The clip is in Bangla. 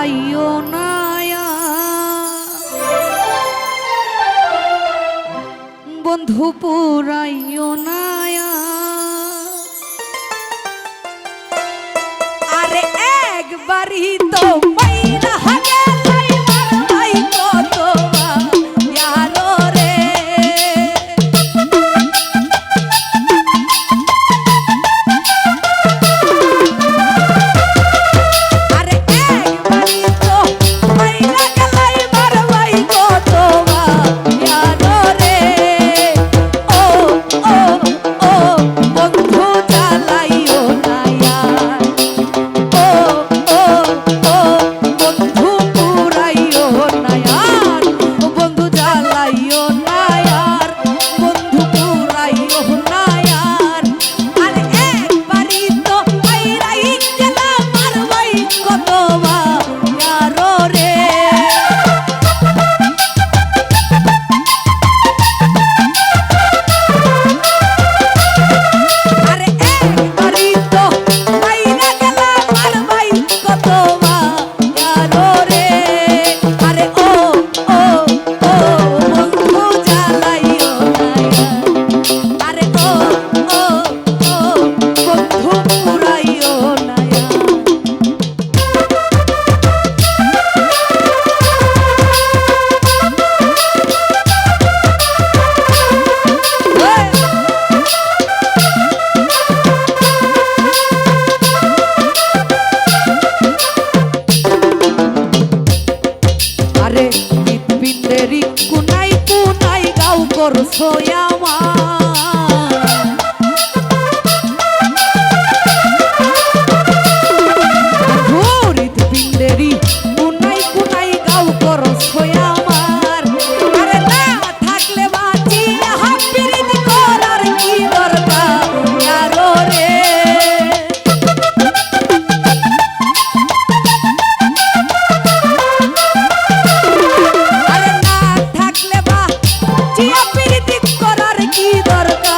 যাইও না বন্ধু পুরাইও না আরে একবারই তো আরে হৃৎপিণ্ডেরি কুনাই কুনাই গাও করছ